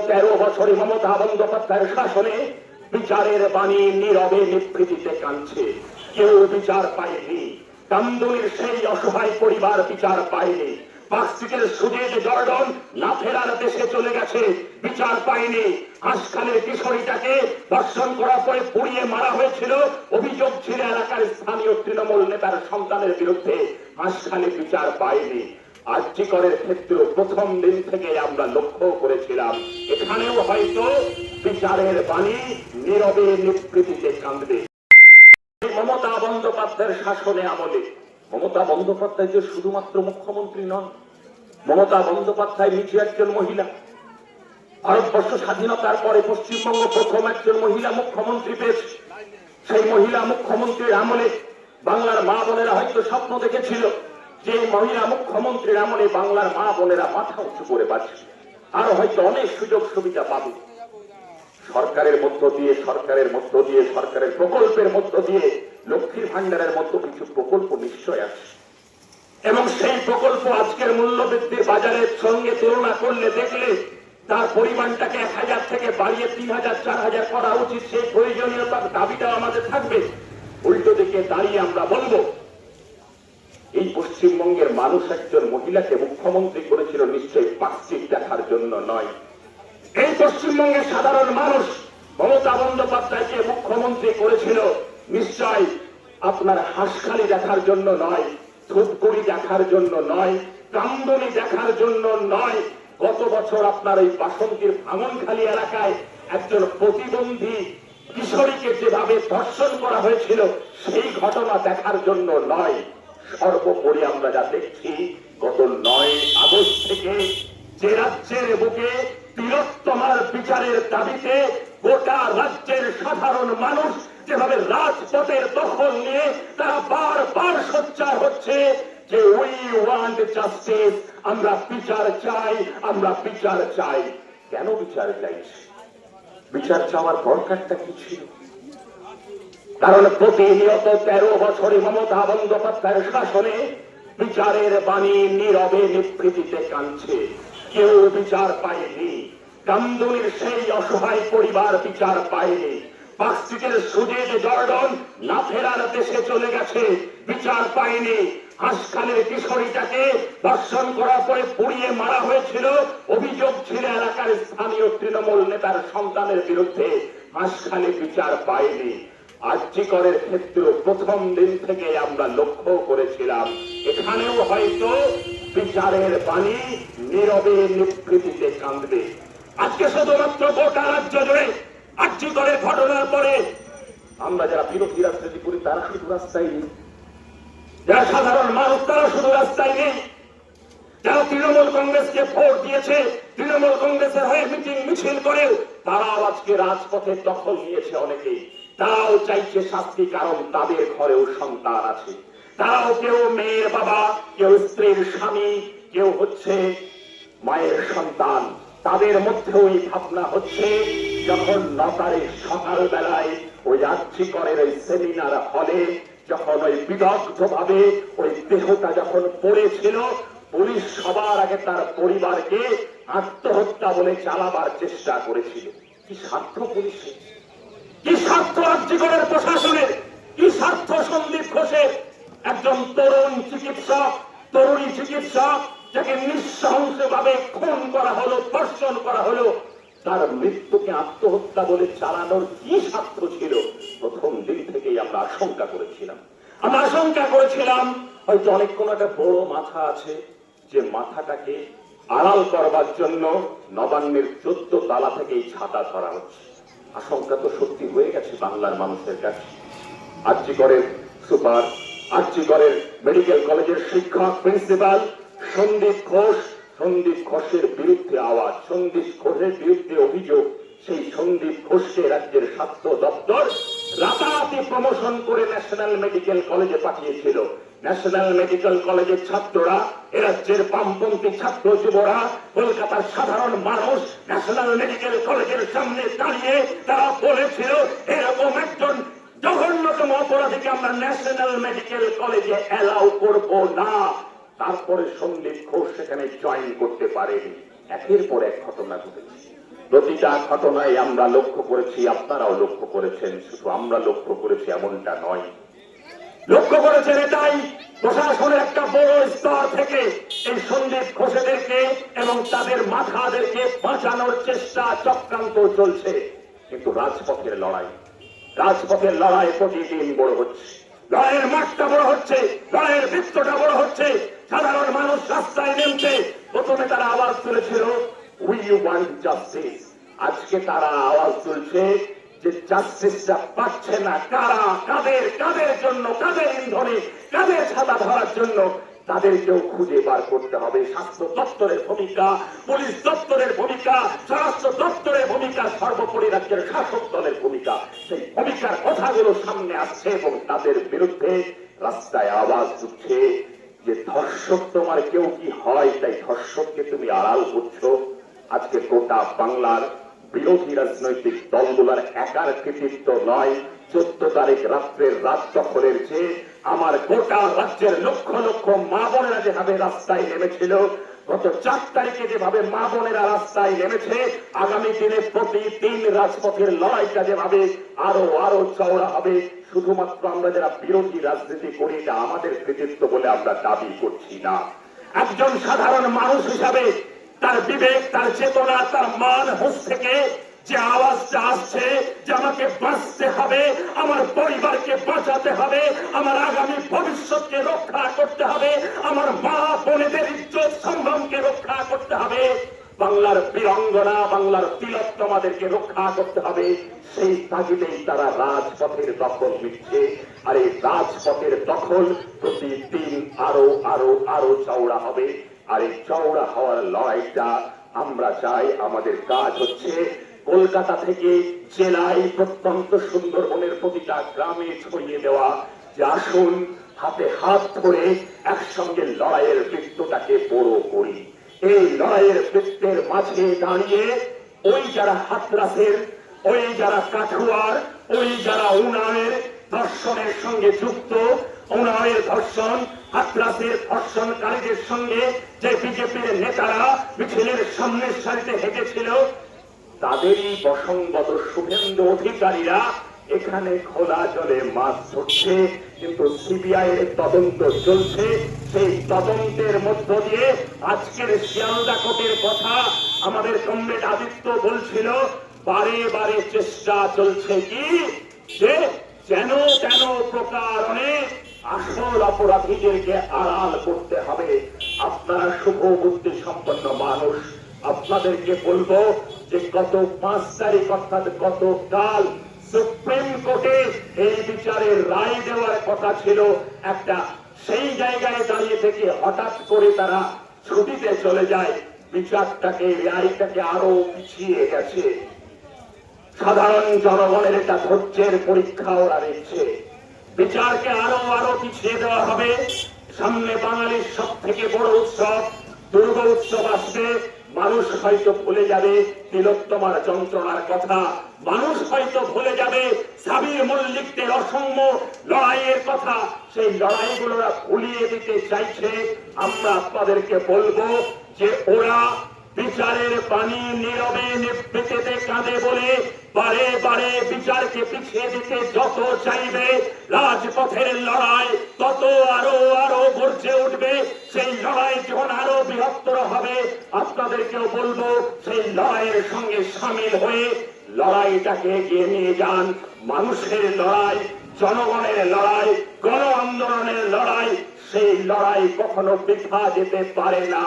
তেরো বছরে মমতা বন্দ্যোপাধ্যায়ের শাসনে বিচারের বাণী নীরবে নিভৃতিতে কাঁদছে। কেউ বিচার পায়নি। কান্দুলির সেই অসহায় পরিবার বিচার পায়নি। পার্কস্ট্রিটের সুজিত জর্ডন না ফেরার দেশে চলে গেছে, বিচার পায়নি। হাসখালের কিশোরীটাকে ধর্ষণ করার পরে পুড়িয়ে মারা হয়েছিল, অভিযোগ ছিল এলাকার স্থানীয় তৃণমূল নেতার সন্তানের বিরুদ্ধে। হাসখালে বিচার পায়নি। আর্যিকরের ক্ষেত্রে প্রথম দিন থেকে আমরা লক্ষ্য করেছিলাম। এখানেও হয়তো বিচারের বাণী নীরবে নিবৃতিতে কাঁদবে। মমতা বন্দ্যোপাধ্যায়ের শাসনে আমলে। মমতা বন্দ্যোপাধ্যায় যে শুধুমাত্র মুখ্যমন্ত্রী নন, মমতা বন্দ্যোপাধ্যায় নিজে একজন মহিলা। ভারতবর্ষ স্বাধীনতার পরে পশ্চিমবঙ্গ প্রথম একজন মহিলা মুখ্যমন্ত্রী পেয়েছে সেই মহিলা মুখ্যমন্ত্রীর আমলে বাংলার মা বোনেরা হয়তো স্বপ্ন দেখেছিল। যে মহিলা মুখ্যমন্ত্রীর আমলে বাংলার মা বোনেরা মাথা উঁচু করে বাঁচবে আরও হয়তো অনেক সুযোগ সুবিধা পাবে। সরকারের মধ্য দিয়ে, সরকারের মধ্য দিয়ে, সরকারের প্রকল্পের মধ্য দিয়ে, লক্ষ্মীর ভান্ডারের মতো কিছু প্রকল্প নিশ্চয় আছে। এবং সেই প্রকল্প আজকের মূল্য বৃদ্ধির বাজারের সঙ্গে তুলনা করলে দেখলে তার পরিমাণটাকে এক হাজার থেকে বাড়িয়ে তিন হাজার, চার হাজার করা উচিত। সেই প্রয়োজনীয়তার দাবিটা আমাদের থাকবে। উল্টো দিকে দাঁড়িয়ে আমরা বলব এই পশ্চিমবঙ্গের মানুষ একজন মহিলাকে মুখ্যমন্ত্রী করেছিল নিশ্চয়ই পার্শ্বিক দেখার জন্য নয়। এই পশ্চিমবঙ্গের সাধারণ মানুষ মমতা বন্দ্যোপাধ্যায়কে মুখ্যমন্ত্রী করেছিল নিশ্চয় আপনার হাঁসখালি দেখার জন্য নয়, ধূপগুড়ি দেখার জন্য নয় কান্দনি দেখার জন্য নয়। গত বছর আপনার এই বাসন্তীর ভাঙনখালী এলাকায় একজন প্রতিবন্ধী কিশোরীকে যেভাবে ধর্ষণ করা হয়েছিল, সেই ঘটনা দেখার জন্য নয়। সর্বোপরি আমরা যা দেখছি গত নয় আগস্ট থেকে যে রাজ্যের বুকে তিলোত্তমার বিচারের দাবিতে গোটা রাজ্যের সাধারণ মানুষ যেভাবে রাজপথের দখল নিয়ে তারা বারবার সোচ্চার হচ্ছে যে উই ওয়ান্ট জাস্টিস, আমরা বিচার চাই, আমরা বিচার চাই। কেন বিচার চাইছি? বিচার চাওয়ার দরকারটা কি ছিল? কারণ প্রতিনিয়ত তেরো বছরে মমতা বন্দ্যোপাধ্যায়ের শাসনে বিচারের বাণী নীরবে নিভৃতিতে কাঁদছে। কেউ বিচার পায়নি। কান্দুলির সেই অসহায় পরিবার বিচার পায়নি। পার্কস্ট্রিটের সুজিত জর্ডন না ফেরার দেশে চলে গেছে, বিচার পায়নি। হাসখালের কিশোরীটাকে ধর্ষণ করার পরে পুড়িয়ে মারা হয়েছিল, অভিযোগ ছিল এলাকার স্থানীয় তৃণমূল নেতার সন্তানের বিরুদ্ধে। হাসখালে বিচার পায়নি। আর্যিকরের ক্ষেত্রে প্রথম দিন থেকে আমরা লক্ষ্য করেছিলাম। এখানেও হয়তো বিচারের বাণী নীরবে নিবৃতিতে কাঁদবে। আজকে শুধুমাত্র গোটা রাজ্য জুড়ে আর্যিকরের ঘটনার পরে আমরা যারা বিরোধী রাজনীতি করি, তারা শুধু রাস্তায় নেই। যারা সাধারণ মানুষ, তারা শুধু রাস্তায় নেই। যারা তৃণমূল কংগ্রেসকে ভোট দিয়েছে, তৃণমূল কংগ্রেসের হয়ে মিটিং মিছিল করেও তারাও আজকে রাজপথে দখল নিয়েছে অনেকেই। তারাও চাইছে শাস্তি, কারণ তাদের ঘরেও সন্তান আছে। তারাও কেউ মেয়ের বাবা, কেউ স্ত্রীর স্বামী, কেউ হচ্ছে মায়ের সন্তান। তাদের মধ্যে ওই ভাবনা হচ্ছে, যখন নতারে সকাল বেলায় ওই আর্যিকরের ওই সেমিনার হলে, যখন ওই বিদগ্ধ ভাবে ওই দেহটা যখন পড়েছিল, পুলিশ সবার আগে তার পরিবারকে আত্মহত্যা বলে চালাবার চেষ্টা করেছিল। কি স্বার্থ পুলিশের? কি স্বার্থ রাজ্যগণের প্রশাসনের কি স্বার্থ সন্দীপ ঘোষের একজন তরুণ চিকিৎসক, তরুণী চিকিৎসক, যাকে নৃশংস ভাবে খুন করা হলো, ধর্ষণ করা হলো, তার মৃত্যুকে আত্মহত্যা বলে চালানোর কি স্বার্থ ছিল? প্রথম দিন থেকেই আমরা আশঙ্কা করেছিলাম। আমরা আশঙ্কা করেছিলাম, হয়তো অনেক কোনো একটা বড় মাথা আছে যে মাথাটাকে আড়াল করবার জন্য নবান্নের চোদ্দ তালা থেকেই ছাতা ধরা হচ্ছে। আশঙ্কা তো সত্যি হয়ে গেছে বাংলার মানুষের কাছে। আর্যিকরের সুপার আর্যিকরের মেডিকেল কলেজের শিক্ষক, প্রিন্সিপাল, সন্দীপ ঘোষ, সন্দীপ ঘোষের বিরুদ্ধে আওয়াজ, সন্দীপ ঘোষের বিরুদ্ধে অভিযোগ, সেই সন্দীপ ঘোষকে রাজ্যের স্বাস্থ্য দপ্তর রাতারাতি প্রমোশন করে ন্যাশনাল মেডিকেল কলেজে পাঠিয়েছিল। ন্যাশনাল মেডিকেল কলেজের ছাত্ররা রাজ্যের বামপন্থী ছাত্র যুবরা, কলকাতার সাধারণ মানুষ ন্যাশনাল মেডিকেল কলেজের সামনে দাঁড়িয়ে তারা বলেছিল, এরকম একজন জঘন্যতম অপরাধীকে আমরা ন্যাশনাল মেডিকেল কলেজে অ্যালাউ করব না। তারপরে সন্দীপ ঘোষ সেখানে জয়েন করতে পারেনি। একের পর এক ঘটনা ঘটেছে। প্রতিটা ঘটনায় আমরা লক্ষ্য করেছি, আপনারাও লক্ষ্য করেছেন, শুধু আমরা লক্ষ্য করেছি এমনটা নয়। লক্ষ্য করেছেন এটাই, প্রশাসনের একটা বড় স্তর থেকে এই সন্দীপ ঘোষেদেরকে এবং তাদের মাথাদেরকে বাঁচানোর চেষ্টা চক্রান্ত চলছে। কিন্তু রাজপথের লড়াই রাজপথের লড়াই প্রতিদিন বড় হচ্ছে। লড়াইয়ের মাঠটা বড় হচ্ছে, লড়াইয়ের বৃত্তটা বড় হচ্ছে। সাধারণ মানুষ রাস্তায় নেমছে প্রথমে তারা আবার তুলেছিল আজকে তারা আওয়াজ তুলছে যে জাস্টিসটা পাচ্ছে না। কারা? কাদের? কাদের জন্য? কাদের ইন্ধনে? কাদের ছাতা ধরার জন্য? তাদেরকেও খুঁজে বার করতে হবে। স্বাস্থ্য দপ্তরের ভূমিকা, পুলিশ দপ্তরের ভূমিকা, স্বরাষ্ট্র দপ্তরের ভূমিকা সর্বোপরি রাজ্যের শাসক দলের ভূমিকা। সেই ভূমিকার কথাগুলো সামনে আসছে এবং তাদের বিরুদ্ধে রাস্তায় আওয়াজ উঠছে যে ধর্ষক তোমার কেউ কি হয়? তাই ধর্ষককে তুমি আড়াল করছ। আজকে গোটা বাংলার বিরোধী রাজনৈতিক দলগুলোর একার কৃতিত্ব নয়। চোদ্দ তারিখ রাত্রের রাত দখলের যে আমার গোটা রাজ্যের লক্ষ লক্ষ মা বোনেরা যেভাবে রাস্তায় নেমেছিল, গত চার তারিখে যেভাবে মা বোনেরা রাস্তায় নেমেছে, আগামী দিনে প্রতিদিন রাজপথের লড়াইটা যেভাবে আরও আরও চওড়া হবে, শুধুমাত্র আমরা যারা বিরোধী রাজনীতি করি, এটা আমাদের কৃতিত্ব বলে আমরা দাবি করছি না। একজন সাধারণ মানুষ হিসাবে তার বিবেক, তার চেতনা, তার মান হুঁশ থেকে যে আওয়াজটা আসছে, যে আমাকে বাঁচতে হবে, আমার পরিবারকে বাঁচাতে হবে, আমার আগামী ভবিষ্যৎকে রক্ষা করতে হবে, আমার মা বোনেদের ইজ্জত সম্ভ্রমকে রক্ষা করতে হবে, বাংলার বীরঙ্গনা বাংলার তিলক তোমাদেরকে রক্ষা করতে হবে। সেই তাগিদেই তারা রাজপথের দখল নিচ্ছে। আর এই রাজপথের দখল প্রতিদিন আরও আরও আরও চওড়া হবে। আর এই চওড়া হওয়ার লড়াইটা আমরা চাই, আমাদের কাজ হচ্ছে কলকাতা থেকে জেলায় প্রত্যন্ত সুন্দরবনের প্রতিটা গ্রামে ছড়িয়ে দেওয়া। যে আসুন, হাতে হাত ধরে একসঙ্গে লড়াইয়ের বৃত্তটাকে বড় করি। এই লড়াইয়ের বৃত্তের মাঝে দাঁড়িয়ে ওই যারা হাতরাসের, ওই যারা কাঠুয়ার, ওই যারা উনানের ধর্ষণের সঙ্গে যুক্ত, উনানের ধর্ষণ হাতরাসের ধর্ষণকারীদের সঙ্গে যে বিজেপির নেতারা মিছিলের সামনের সারিতে হেঁটেছিল, তাদেরই বসংগত শুভেন্দু অধিকারীরা এখানে খোলা জলে মাছ ধরছে। কিন্তু সিবিআই এর তদন্ত চলছে। সেই তদন্তের মধ্য দিয়ে আজকের শিয়ালদা কোটের কথা আমাদের কমরেড আদিত্য বলছিল, বারে বারে চেষ্টা চলছে কি? যে যেন তেন প্রকারণে আসল অপরাধীদেরকে আড়াল করতে হবে। আপনারা শুভ বুদ্ধি সম্পন্ন মানুষ। আপনাদেরকে বলব যে গত পাঁচ তারিখ অর্থাৎ গতকাল সুপ্রিম কোর্টে এই বিচারের রায় দেওয়ার কথা ছিল। একটা সেই জায়গায় দাঁড়িয়ে থেকে হঠাৎ করে তারা ছুটিতে চলে যায়। বিচারটাকে, রায়টাকে আরও পিছিয়ে গেছে। সাধারণ জনগণের একটা ধৈর্যের পরীক্ষা ওরা নিচ্ছে। বিচারকে আরও আরও পিছিয়ে দেওয়া হবে। সামনে বাঙালির সব থেকে বড় উৎসব, দুর্গা উৎসব আসবে। মানুষ হয়তো ভুলে যাবে তিলোত্তমার যন্ত্রণার কথা। মানুষ হয়তো ভুলে যাবে সাবির মল্লিকদের অসম্য লড়াইয়ের কথা। সেই লড়াইগুলো ওরা ভুলিয়ে দিতে চাইছে। আমরা আপনাদেরকে বলব যে ওরা বিচারের পানি নীরবে নিবৃত্তিতে কাঁদে বলে, বারে বারে বিচারকে পিছিয়ে দিতে যত চাইবে, রাজপথের লড়াই তত আরও আরও গর্জে উঠবে। সেই লড়াই যখন আরও বৃহত্তর হবে, আপনাদেরকেও বলব, সেই লড়াইয়ের সঙ্গে সামিল হয়ে লড়াইটাকে এগিয়ে নিয়ে যান। মানুষের লড়াই, জনগণের লড়াই, গণ আন্দোলনের লড়াই, সেই লড়াই কখনো বৃথা যেতে পারে না।